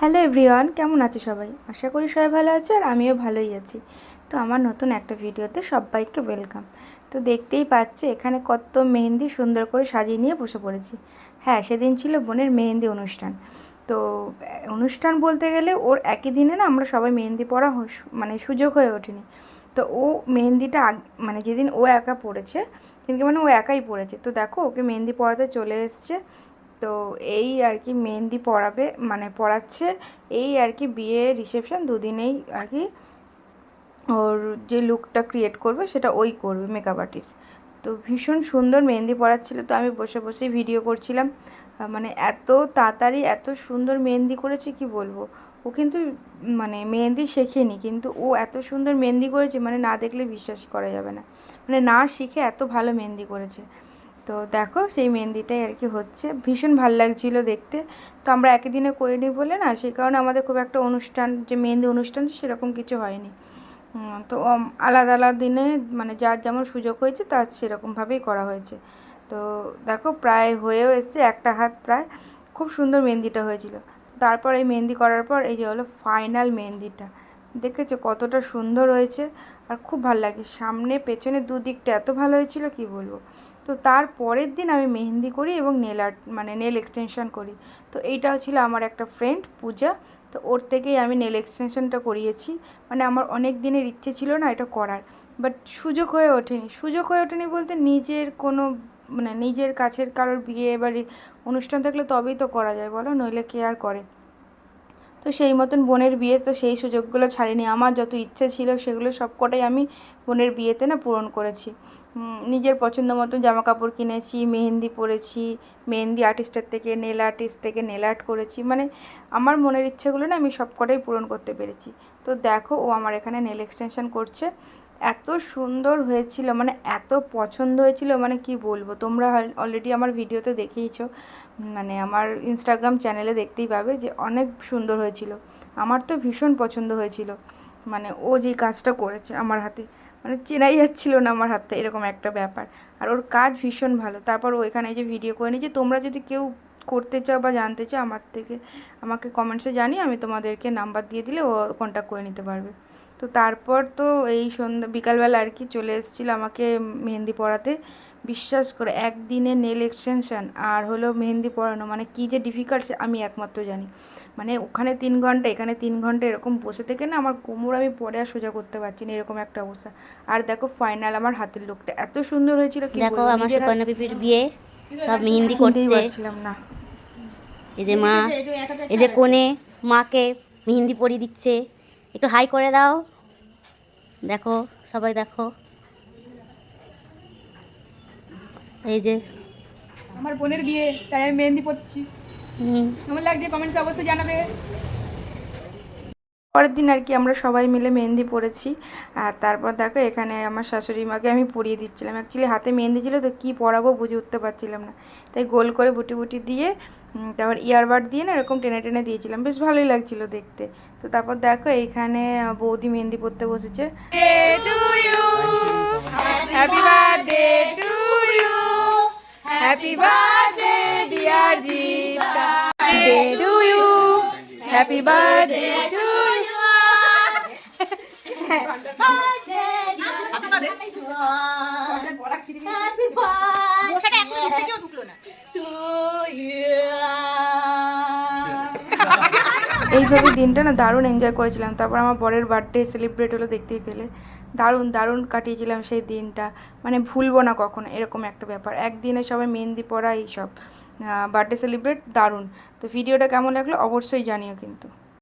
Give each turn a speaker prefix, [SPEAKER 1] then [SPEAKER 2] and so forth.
[SPEAKER 1] Hello everyone, কেমন আছে সবাই? আশা করি সবাই ভালো আছে আর আমিও ভালোই আছি। তো আমার নতুন একটা ভিডিওতে সবাইকে ওয়েলকাম। তো দেখতেই পাচ্ছে, এখানে কত মেহেন্দি সুন্দর করে সাজিয়ে নিয়ে বসে পড়েছি। হ্যাঁ সেদিন ছিল বোনের মেহেন্দি অনুষ্ঠান। তো অনুষ্ঠান বলতে গেলে ওর একই দিনে না আমরা সবাই মেহেন্দি হস- মানে সুযোগ হয়ে ওঠেনি। তো ও মেহেন্দিটা মানে যেদিন ও একা পড়েছে, সেদিনকে মানে ও একাই পড়েছে। তো দেখো, ওকে মেহেন্দি পড়াতে চলে এসছে। তো এই আর কি মেহেন্দি পড়াবে মানে পড়াচ্ছে এই আর কি বিয়ে রিসেপশন দুদিনেই আর কি ওর যে লুকটা ক্রিয়েট করবে সেটা ওই করবে মেকআপ আর্টিস্ট তো ভীষণ সুন্দর মেহেন্দি পড়াচ্ছিল তো আমি বসে বসে ভিডিও করছিলাম। মানে এত তাড়াতাড়ি, এত সুন্দর মেহেন্দি করেছে, কি বলব? ও কিন্তু মানে মেহেন্দি শেখেনি, কিন্তু ও এত সুন্দর মেহেন্দি করেছে মানে না দেখলে বিশ্বাসই করা যাবে না। মানে না শিখে এত ভালো মেহেন্দি করেছে। তো দেখো সেই মেহেন্দিটাই আর কি হচ্ছে। ভীষণ ভালো লাগছিল দেখতে। তো আমরা একই দিনে করে নিই বলে না, সেই কারণে আমাদের খুব একটা অনুষ্ঠান, যে মেহেন্দি অনুষ্ঠান সেরকম কিছু হয়নি। তো আলাদা আলাদা দিনে মানে যার যেমন সুযোগ হয়েছে তার সেরকমভাবেই করা হয়েছে। তো দেখো প্রায় হয়েও এসছে একটা হাত প্রায়। খুব সুন্দর মেহেন্দিটা হয়েছিল। তারপর এই মেহেন্দি করার পর এই যে হলো ফাইনাল মেহেন্দিটা। দেখেছ কতটা সুন্দর হয়েছে। আর খুব ভালো লাগে, সামনে পেছনে দুদিকটা এত ভালো হয়েছিল, কি বলব। তো তার পরের দিন আমি মেহেন্দি করি এবং নেল আর্ট মানে নেল এক্সটেনশন করি। তো এইটাও ছিল আমার একটা ফ্রেন্ড পূজা, তো ওর থেকেই আমি নেল এক্সটেনশনটা করিয়েছি। মানে আমার অনেক দিনের ইচ্ছে ছিল না এটা করার বাট সুযোগ হয়ে ওঠেনি। সুযোগ হয়ে ওঠেনি বলতে নিজের কোনো মানে নিজের কাছের কারোর বিয়ে বা অনুষ্ঠান থাকলে তবেই তো করা যায়, বলো? নইলে কে আর করে? তো সেই মতন বোনের বিয়ে তো সেই সুযোগগুলো ছাড়িনি। আমার যত ইচ্ছে ছিল সেগুলো সবকটাই আমি বোনের বিয়েতে না পূরণ করেছি। নিজের পছন্দ মতো জামা কাপড় কিনেছি, মেহেন্দি পরেছি, মেহেন্দি আর্টিস্টের থেকে, নেল আর্টিস্ট থেকে নেল আর্ট করেছি। মানে আমার মনের ইচ্ছেগুলো না আমি সবকটাই পূরণ করতে পেরেছি। তো দেখো ও আমার এখানে নেল এক্সটেনশন করছে। এত সুন্দর হয়েছিল মানে এত পছন্দ হয়েছিল মানে কি বলব? তোমরা অলরেডি আমার ভিডিওতে দেখেইছো মানে আমার ইনস্টাগ্রাম চ্যানেলে দেখতেই পাবে যে অনেক সুন্দর হয়েছিল। আমার তো ভীষণ পছন্দ হয়েছিল মানে ও যে কাজটা করেছে আমার হাতে মানে চেনাই যাচ্ছিল না আমার হাতে এরকম একটা ব্যাপার। আর ওর কাজ ভীষণ ভালো। তারপর ও এখানে যে ভিডিও করে নিয়েছে, তোমরা যদি কেউ করতে চাও বা জানতে চাও আমার থেকে, আমাকে কমেন্টসে জানিয়ে আমি তোমাদেরকে নাম্বার দিয়ে দিলে ও কন্ট্যাক্ট করে নিতে পারবে। তো তারপর তো এই সন্ধ্যা বিকালবেলা আর কি চলে এসেছিল আমাকে মেহেন্দি পড়াতে বিশ্বাস করে একদিনে নেল এক্সটেনশান আর হলো মেহেন্দি পড়ানো মানে কী যে ডিফিকাল্ট আমি একমাত্র জানি মানে ওখানে তিন ঘণ্টা এখানে তিন ঘণ্টা এরকম বসে থেকে না আমার কোমর আমি পরে আর সোজা করতে পারছি না এরকম একটা অবস্থা আর দেখো ফাইনাল আমার হাতের লোকটা এত সুন্দর হয়েছিল কি
[SPEAKER 2] দেখো আমার সুকন্যা পিপির বিয়ে সব মেহেন্দি করছে
[SPEAKER 1] পারছিলাম না
[SPEAKER 2] এই যে মা এই যে কোণে মাকে মেহেন্দি পরিয়ে দিচ্ছে একটু হাই করে দাও। দেখো সবাই দেখো। এই যে।
[SPEAKER 3] আমার বোনের বিয়ে তাই আমি মেহেন্দি পড়ছি
[SPEAKER 2] হুম,
[SPEAKER 3] কেমন লাগছে? কমেন্টসে অবশ্যই জানাবে।
[SPEAKER 1] পরের দিন আর কি আমরা সবাই মিলে মেহেন্দি পরেছি। আর তারপর দেখো এখানে আমার শাশুড়ি মাকে আমি পরিয়ে দিচ্ছিলাম। অ্যাকচুয়ালি হাতে মেহেন্দি ছিল তো কী পরাবো বুঝে উঠতে পারছিলাম না। তাই গোল করে বুটি বুটি দিয়ে তারপর ইয়ারবাড দিয়ে না এরকম টেনে টেনে দিয়েছিলাম। বেশ ভালোই লাগছিল দেখতে। তো তারপর দেখো এইখানে বৌদি মেহেন্দি পরতে বসেছে। হ্যাপি বার্থডে টু ইউ এইভাবে দিনটা না দারুণ এনজয় করেছিলাম। তারপর আমার বরের বার্থডে সেলিব্রেট হলো দেখতেই পেলে। দারুণ দারুণ কাটিয়েছিলাম সেই দিনটা। মানে ভুলবো না কখনো এরকম একটা ব্যাপার। একদিনে সবাই মেহেন্দি পরা এইসব। বার্থডে সেলিব্রেট দারুণ। তো ভিডিওটা কেমন লাগল অবশ্যই জানিও কিন্তু।